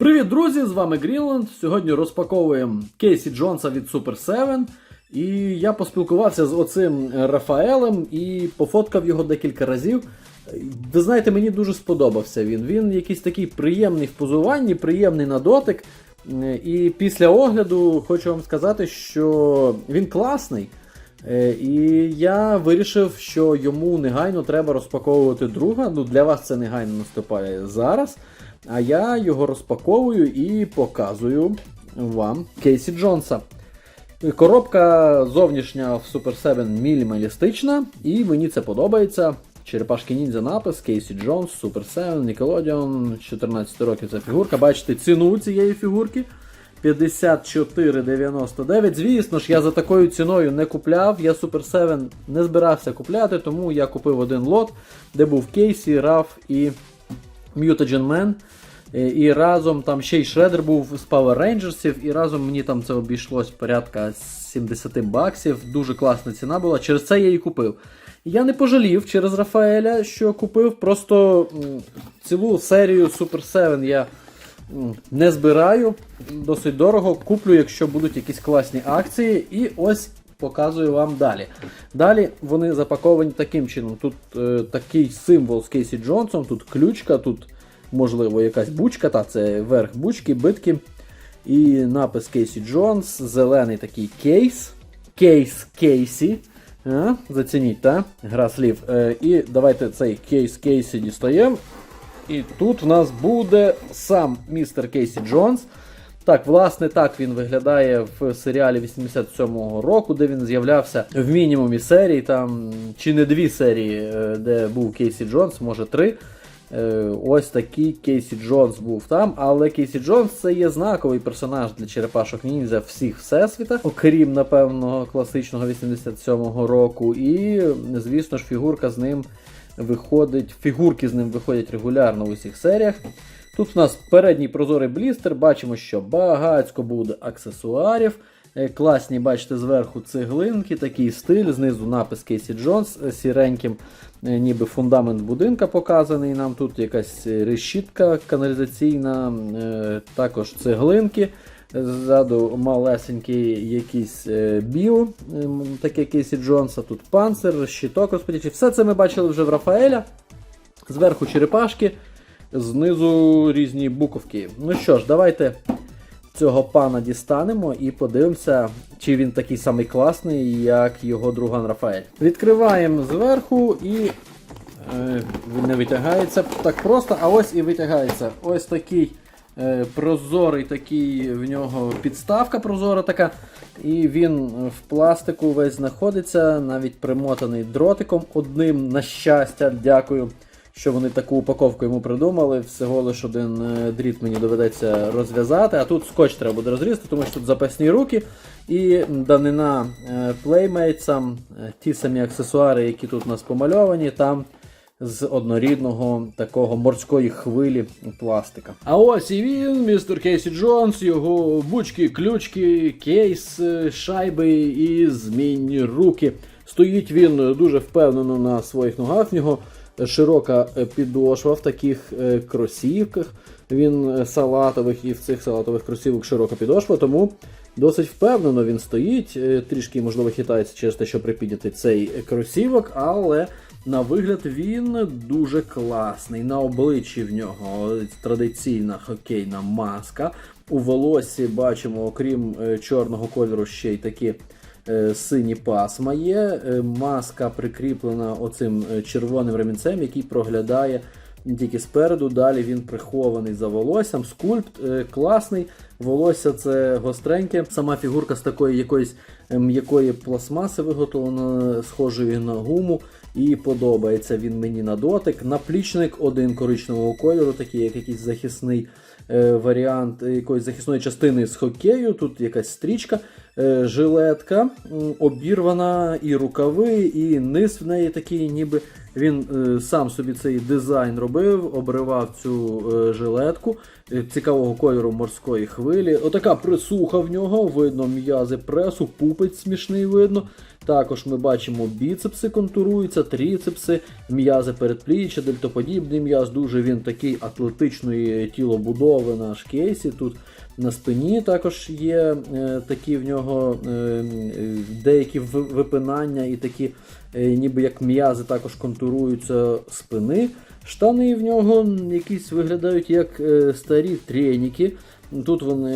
Привіт, друзі! З вами Грінланд. Сьогодні розпаковуємо Кейсі Джонса від Super 7. І я поспілкувався з оцим Рафаелем і пофоткав його декілька разів. Ви знаєте, мені дуже сподобався він. Він якийсь такий приємний в позуванні, приємний на дотик. І після огляду хочу вам сказати, що він класний. Е, І я вирішив, що йому негайно треба розпаковувати друга. Ну, для вас це негайно наступає зараз. А я його розпаковую і показую вам Кейсі Джонса. Коробка зовнішня в Super 7 мінімалістична, і мені це подобається. Черепашки ніндзя напис, Кейсі Джонс, Super 7, Nickelodeon, 14 років ця фігурка. Бачите ціну цієї фігурки. 54,99. Звісно ж, я за такою ціною не купляв. Я Super 7 не збирався купляти, тому я купив один лот, де був Кейсі, Раф і Mutagen Man. Е, І разом там ще й Шредер був з Power Rangers, і разом мені там це обійшлось порядка 70 баксів. Дуже класна ціна була. Через це я її купив. Я не пожалів через Рафаеля, що купив. Просто цілу серію Super 7 я не збираю. Досить дорого. Куплю, якщо будуть якісь класні акції. І ось показую вам далі. Далі вони запаковані таким чином. Тут е, такий символ з Кейсі Джонсом, тут ключка, тут можливо якась бучка, та це верх бучки, битки. І напис Кейсі Джонс, зелений такий кейс. Кейс Кейсі. А, зацініть, та? Гра слів. Е, і давайте цей кейс Кейсі дістаємо. І тут в нас буде сам містер Кейсі Джонс. Так, власне, так він виглядає в серіалі 87-го року, де він з'являвся в мінімумі серій, там чи не дві серії, е, де був Кейсі Джонс, може три. Е, Ось такий Кейсі Джонс був там. Але Кейсі Джонс це є знаковий персонаж для черепашок ніндзя всіх всесвітах, окрім, напевно, класичного 87-го року. І, звісно ж, фігурка з ним виходить, фігурки з ним виходять регулярно в усіх серіях. Тут у нас передній прозорий блістер, бачимо, що багацько буде аксесуарів. Е, Класні, бачите, зверху цеглинки, такий стиль, знизу напис Кейсі Джонс сіреньким, е, ніби фундамент будинка показаний. Нам тут якась решітка каналізаційна, е, також цеглинки. Ззаду малесенький якийсь ем, таке Кейсі Джонса, тут панцир, щиток розподільчий. Все це ми бачили вже в Рафаеля. Зверху черепашки, знизу різні буковки. Ну що ж, давайте цього пана дістанемо і подивимося, чи він такий самий класний, як його друган Рафаель. Відкриваємо зверху і е, він не витягається так просто, а ось і витягається. Ось такий е, прозорий, такий в нього підставка прозора така. І він в пластику весь знаходиться, навіть примотаний дротиком одним, на щастя, дякую що вони таку упаковку йому придумали. Всього лиш один е, дріт мені доведеться розв'язати, а тут скотч треба буде розрізати, тому що тут запасні руки. І данина е, е, ті самі аксесуари, які тут у нас помальовані, там з однорідного такого морської хвилі пластика. А ось і він, містер Кейсі Джонс, його бучки, ключки, кейс, шайби і змінні руки. Стоїть він дуже впевнено на своїх ногах. В нього широка е, підошва в таких е, кросівках. Він е, салатових і в цих салатових кросівок широка підошва, тому досить впевнено він стоїть. Трішки, можливо, хитається через те, що припідняти цей кросівок, але на вигляд він дуже класний. На обличчі в нього традиційна хокейна маска. У волосі бачимо, окрім чорного кольору, ще й такі сині пасма є. Е, Маска прикріплена оцим е, червоним ремінцем, який проглядає тільки спереду. Далі він прихований за волоссям. Скульпт е, класний. Волосся це гостреньке. Сама фігурка з такої якоїсь е, м'якої пластмаси виготовлена, схожої на гуму. І подобається він мені на дотик. Наплічник один коричневого кольору, такий як якийсь захисний е, варіант якоїсь захисної частини з хокею. Тут якась стрічка, е, жилетка обірвана, і рукави, і низ в неї такий, ніби Він е, сам собі цей дизайн робив, обривав цю е, жилетку е, цікавого кольору морської хвилі. Отака присуха в нього, видно м'язи пресу, пупець смішний видно. Також ми бачимо біцепси контуруються, тріцепси, м'язи передпліччя, дельтоподібний м'яз. Дуже він такий атлетичної тілобудови наш кейсі. Тут на спині також є е, такі в нього е, е, деякі випинання і такі, е, ніби як м'язи, також контуруються спини. Штани в нього якісь виглядають як е, старі треніки. Тут вони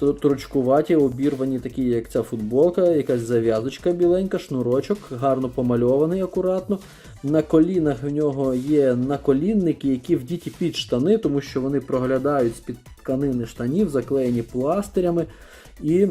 тр- тручкуваті, обірвані, такі, як ця футболка, якась зав'язочка біленька, шнурочок, гарно помальований акуратно. На колінах в нього є наколінники, які вдіті під штани, тому що вони проглядають з-під тканини штанів, заклеєні пластирями. І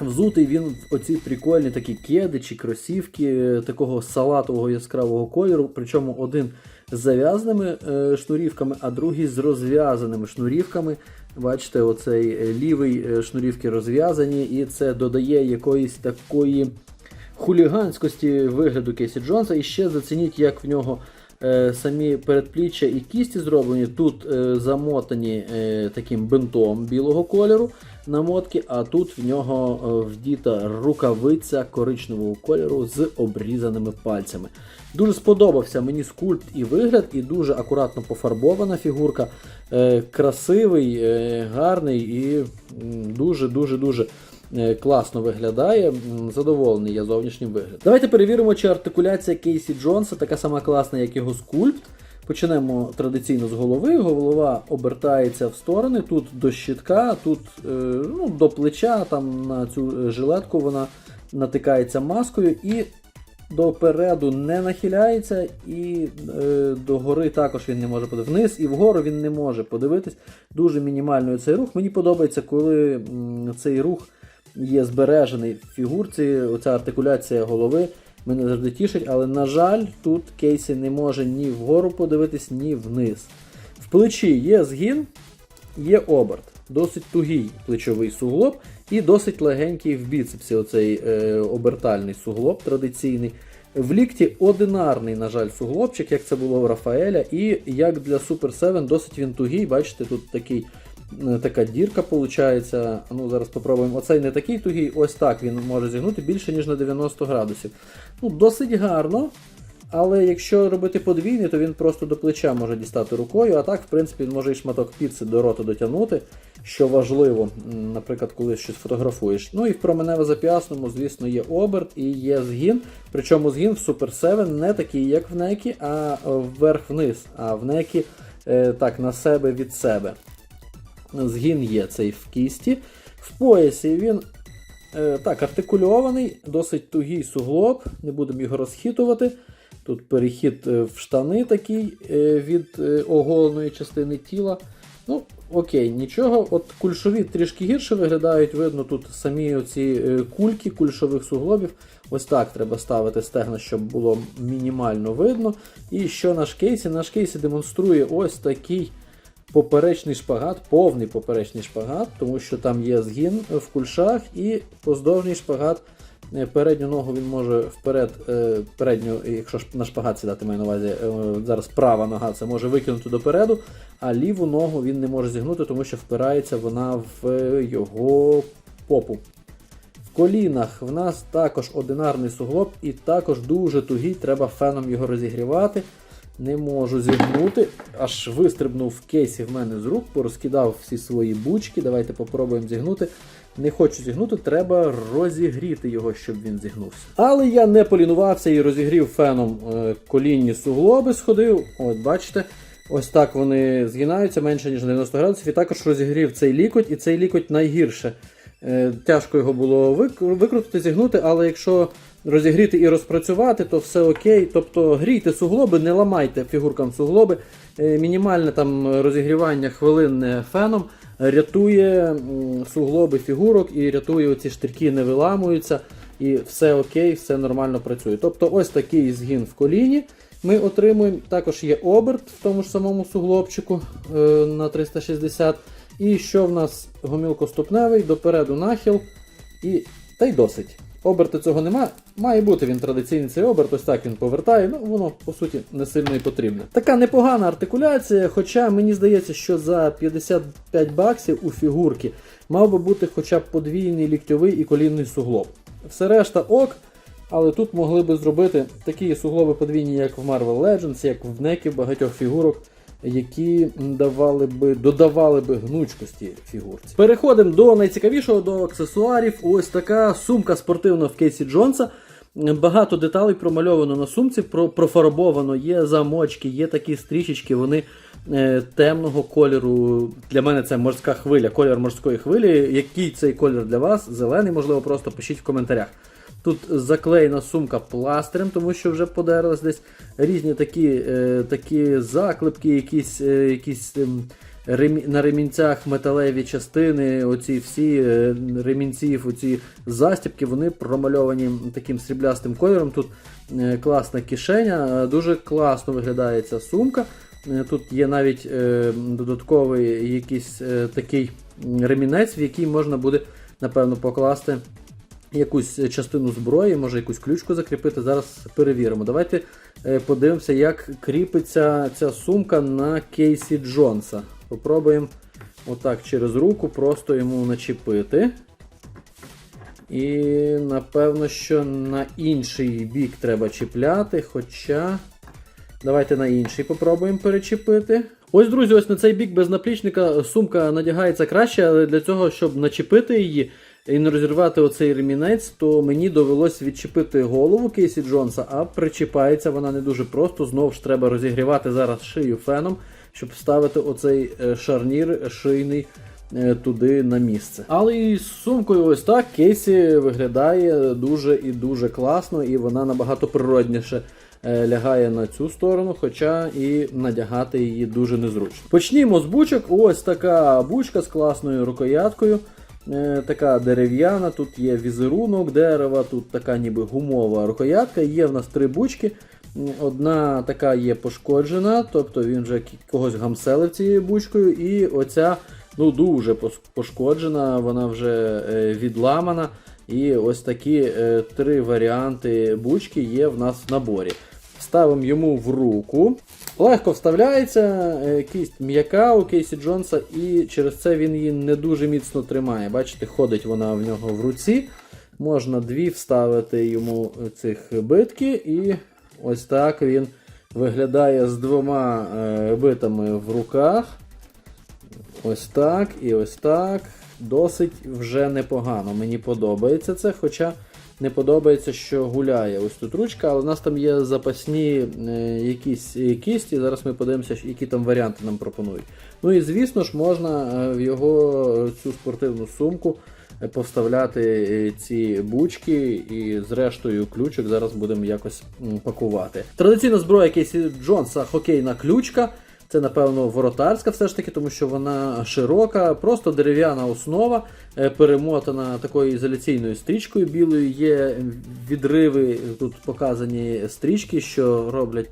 Взутий він в оці прикольні такі кеди чи кросівки е, такого салатового яскравого кольору, причому один з зав'язаними е, шнурівками, а другий з розв'язаними шнурівками. Бачите, оцей е, лівий е, шнурівки розв'язані, і це додає якоїсь такої хуліганськості вигляду Кейсі Джонса. І ще зацініть, як в нього самі передпліччя і кісті зроблені. Тут е, замотані е, таким бинтом білого кольору намотки, а тут в нього е, вдіта рукавиця коричневого кольору з обрізаними пальцями. Дуже сподобався мені скульпт і вигляд, і дуже акуратно пофарбована фігурка. Е, красивий, е, гарний і дуже-дуже-дуже е, класно виглядає. Задоволений я зовнішнім виглядом. Давайте перевіримо, чи артикуляція Кейсі Джонса така сама класна, як його скульпт. Почнемо традиційно з голови. Голова обертається в сторони. Тут до щитка, тут е, ну, до плеча, там на цю е, жилетку вона натикається маскою і допереду не нахиляється, і е, догори також він не може подивитися. Вниз і вгору він не може подивитись. Дуже мінімальний цей рух. Мені подобається, коли м, цей рух є збережений в фігурці, оця артикуляція голови. Мене завжди тішить, але, на жаль, тут Кейсі не може ні вгору подивитись, ні вниз. В плечі є згін, є оберт. Досить тугий плечовий суглоб і досить легенький в біцепсі оцей е, обертальний суглоб традиційний. В лікті одинарний, на жаль, суглобчик, як це було в Рафаеля. І як для Super 7, досить він тугий. Бачите, тут такий, така дірка виходить. Ну, зараз спробуємо. Оцей не такий тугий, ось так він може зігнути більше, ніж на 90 градусів. Ну, Досить гарно. Але якщо робити подвійний, то він просто до плеча може дістати рукою, а так, в принципі, він може і шматок піци до рота дотягнути, що важливо, наприклад, коли щось фотографуєш. Ну і в променево зап'ясному, звісно, є оберт і є згін. Причому згін в Super 7 не такий, як в некі, а вверх-вниз. А в некі е, так, на себе від себе. Згін є цей в кісті. В поясі він е, так артикульований, досить тугий суглоб, не будемо його розхитувати. Тут перехід е, в штани такий е, від е, оголеної частини тіла. Ну, окей, нічого. От кульшові трішки гірше виглядають. Видно тут самі оці е, кульки кульшових суглобів. Ось так треба ставити стегна, щоб було мінімально видно. І що наш кейсі? Наш кейсі демонструє ось такий поперечний шпагат, повний поперечний шпагат, тому що там є згін в кульшах і поздовжній шпагат. Е, Передню ногу він може вперед, е, передню, якщо на шпагат сідати маю на увазі, е, зараз права нога це може викинути допереду, а ліву ногу він не може зігнути, тому що впирається вона в його попу. В колінах в нас також одинарний суглоб і також дуже тугий, треба феном його розігрівати. Не можу зігнути. Аж вистрибнув в кейсі в мене з рук, порозкидав всі свої бучки. Давайте попробуємо зігнути. Не хочу зігнути, треба розігріти його, щоб він зігнувся. Але я не полінувався і розігрів феном е, колінні суглоби, сходив. От бачите, ось так вони згинаються менше, ніж на 90 градусів. І також розігрів цей лікоть, і цей лікоть найгірше. Е, Тяжко його було вик- викрутити, зігнути, але якщо розігріти і розпрацювати, то все окей. Тобто грійте суглоби, не ламайте фігуркам суглоби. Е, Мінімальне там розігрівання хвилинне феном рятує суглоби фігурок і рятує оці штирки не виламуються. І все окей, все нормально працює. Тобто ось такий згін в коліні ми отримуємо. Також є оберт в тому ж самому суглобчику е, на 360. І що в нас гомілкоступневий, допереду нахил. І та й досить. Оберту цього нема. Має бути він традиційний цей оберт, ось так він повертає, ну воно по суті не сильно і потрібне. Така непогана артикуляція, хоча мені здається, що за 55 баксів у фігурки мав би бути хоча б подвійний ліктьовий і колінний суглоб. Все решта ок, але тут могли би зробити такі суглоби подвійні, як в Marvel Legends, як в неків багатьох фігурок. Які давали би, додавали би гнучкості фігурці. Переходимо до найцікавішого до аксесуарів. Ось така сумка спортивна в Кейсі Джонса. Багато деталей промальовано на сумці, про, профарбовано, є замочки, є такі стрічечки, вони е, темного кольору. Для мене це морська хвиля, колір морської хвилі. Який цей колір для вас? Зелений, можливо, просто пишіть в коментарях. Тут заклеєна сумка пластирем, тому що вже подерлась десь різні такі е, такі заклепки, якісь, е, якісь ем, на ремінцях металеві частини, оці всі е, ремінців, оці застібки, вони промальовані таким сріблястим кольором. Тут е, класна кишеня, е, дуже класно виглядає ця сумка. Тут є навіть додатковий якийсь такий ремінець, в який можна буде, напевно, покласти якусь частину зброї, може якусь ключку закріпити. Зараз перевіримо. Давайте подивимося, як кріпиться ця сумка на кейсі Джонса. Попробуємо отак через руку просто йому начепити. І напевно, що на інший бік треба чіпляти, хоча. Давайте на інший попробуємо перечепити. Ось, друзі, ось на цей бік без наплічника сумка надягається краще, але для цього, щоб начепити її і не розірвати оцей ремінець, то мені довелось відчепити голову Кейсі Джонса, а причіпається вона не дуже просто. Знову ж треба розігрівати зараз шию феном, щоб вставити оцей е, шарнір шийний е, туди на місце. Але і з сумкою ось так Кейсі виглядає дуже і дуже класно, і вона набагато природніше е, лягає на цю сторону, хоча і надягати її дуже незручно. Почнімо з бучок. Ось така бучка з класною рукояткою. Така дерев'яна, тут є візерунок дерева, тут така ніби гумова рукоятка. Є в нас три бучки. Одна така є пошкоджена, тобто він вже когось гамселив цією бучкою. І оця ну, дуже пошкоджена, вона вже е, відламана. І ось такі е, три варіанти бучки є в нас в наборі. Ставимо йому в руку. Легко вставляється, е, кість м'яка у Кейсі Джонса, і через це він її не дуже міцно тримає. Бачите, ходить вона в нього в руці. Можна дві вставити йому цих битки, і ось так він виглядає з двома е, битами в руках. Ось так і ось так. Досить вже непогано. Мені подобається це, хоча не подобається, що гуляє ось тут ручка, але у нас там є запасні е, якісь е, кісті. Зараз ми подивимося, які там варіанти нам пропонують. Ну і звісно ж, можна в його цю спортивну сумку повставляти е, ці бучки і зрештою ключик зараз будемо якось пакувати. Традиційна зброя Кейсі Джонса хокейна ключка. Це, напевно, воротарська все ж таки, тому що вона широка, просто дерев'яна основа, е, перемотана такою ізоляційною стрічкою білою. Є відриви, тут показані стрічки, що роблять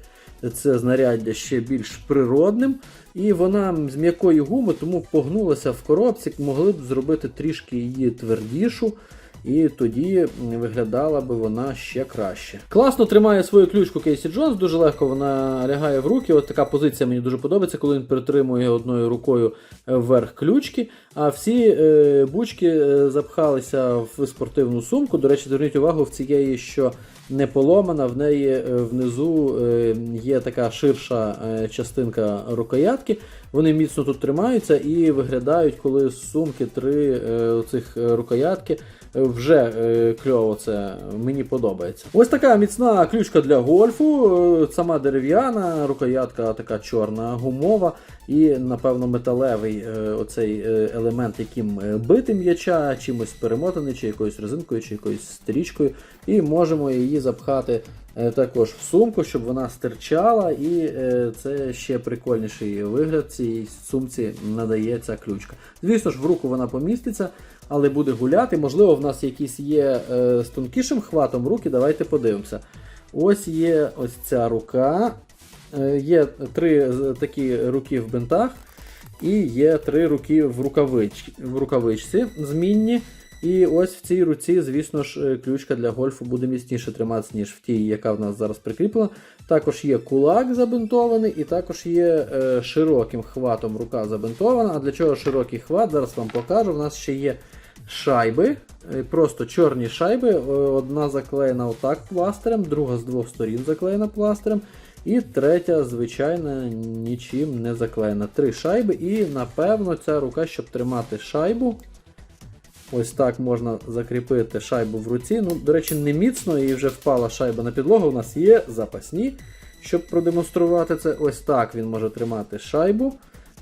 це знаряддя ще більш природним. І вона з м'якої гуми, тому погнулася в коробці, могли б зробити трішки її твердішу. І тоді виглядала би вона ще краще. Класно тримає свою ключку Кейсі Джонс, дуже легко вона лягає в руки. От така позиція мені дуже подобається, коли він притримує одною рукою вверх ключки. А всі е, бучки е, запхалися в спортивну сумку. До речі, зверніть увагу в цієї, що не поломана, в неї е, внизу е, є така ширша е, частинка рукоятки. Вони міцно тут тримаються і виглядають, коли з сумки три цих рукоятки. Вже е, кльово це мені подобається. Ось така міцна ключка для гольфу, е, сама дерев'яна, рукоятка така чорна, гумова і, напевно, металевий е, оцей елемент, яким бити м'яча, чимось перемотаний, чи якоюсь резинкою, чи якоюсь стрічкою. І можемо її запхати також в сумку, щоб вона стирчала, і це ще прикольніший вигляд цій сумці надає ця ключка. Звісно ж, в руку вона поміститься, але буде гуляти. Можливо, в нас якісь є е, з тонкішим хватом руки. Давайте подивимося. Ось є ось ця рука. Е, Є три такі руки в бинтах, і є три руки в, рукавич, в рукавичці змінні. І ось в цій руці, звісно ж, е, ключка для гольфу буде міцніше триматися, ніж в тій, яка в нас зараз прикріплена. Також є кулак забинтований, і також є е, широким хватом рука забинтована. А для чого широкий хват? Зараз вам покажу. У нас ще є шайби, е, просто чорні шайби. Е, Одна заклеєна отак пластирем, друга з двох сторін заклеєна пластирем. І третя, звичайно, нічим не заклеєна. Три шайби, і напевно ця рука, щоб тримати шайбу. Ось так можна закріпити шайбу в руці. Ну, до речі, не міцно і вже впала шайба на підлогу. У нас є запасні. Щоб продемонструвати це, ось так він може тримати шайбу.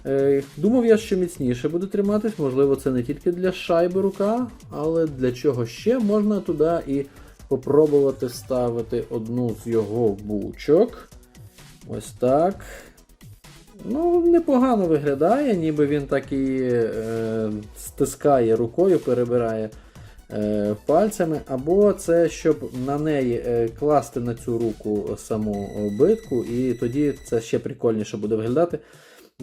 Е, Думав я, що міцніше буде триматись. Можливо, це не тільки для шайби рука, але для чого ще можна туди і попробувати вставити одну з його бучок. Ось так. Ну, непогано виглядає, ніби він так і е, стискає рукою, перебирає е, пальцями. Або це щоб на неї е, класти на цю руку саму битку, і тоді це ще прикольніше буде виглядати.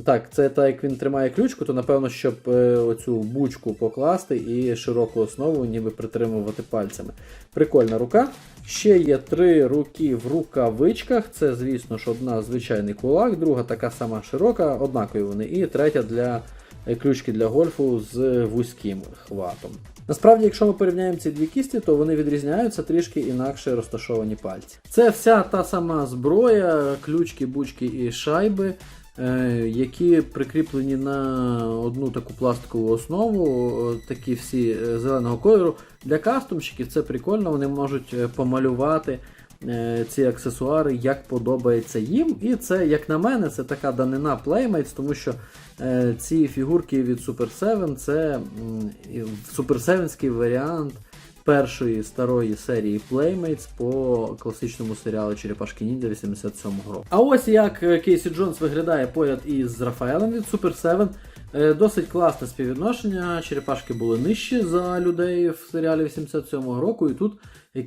Так, це так як він тримає ключку, то напевно, щоб е, оцю бучку покласти і широку основу ніби притримувати пальцями. Прикольна рука. Ще є три руки в рукавичках. Це, звісно ж, одна звичайний кулак, друга така сама широка, однакові вони, і третя для е, ключки для гольфу з вузьким хватом. Насправді, якщо ми порівняємо ці дві кісті, то вони відрізняються трішки інакше розташовані пальці. Це вся та сама зброя, ключки, бучки і шайби. Е, Які прикріплені на одну таку пластикову основу, такі всі е, зеленого кольору. Для кастомщиків це прикольно, вони можуть е, помалювати ці аксесуари, як подобається їм. І це, як на мене, це така данина Playmates, тому що ці фігурки від Super 7 це Super 7 варіант першої старої серії Playmates по класичному серіалу Черепашки Ніндзя 87-го року. А ось як е, Кейсі Джонс виглядає поряд із Рафаелем від Super 7. Е, Досить класне співвідношення. Черепашки були нижчі за людей в серіалі 87-го року, і тут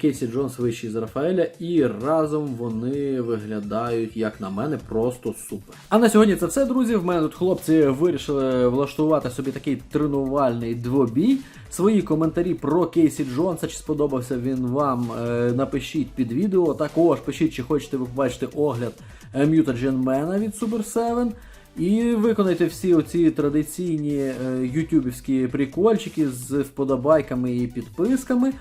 Кейсі Джонс вищий за Рафаеля, і разом вони виглядають, як на мене, просто супер. А на сьогодні це все, друзі. В мене тут хлопці вирішили влаштувати собі такий тренувальний двобій. Свої коментарі про Кейсі Джонса, чи сподобався він вам, е, напишіть під відео. Також пишіть, чи хочете ви побачити огляд е, Mutagen Man від Super 7. І виконайте всі оці традиційні ютюбівські прикольчики з вподобайками і підписками.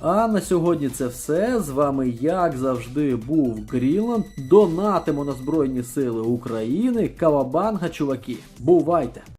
А на сьогодні це все. З вами, як завжди, був Грінланд. Донатимо на Збройні Сили України. Кавабанга, чуваки. Бувайте!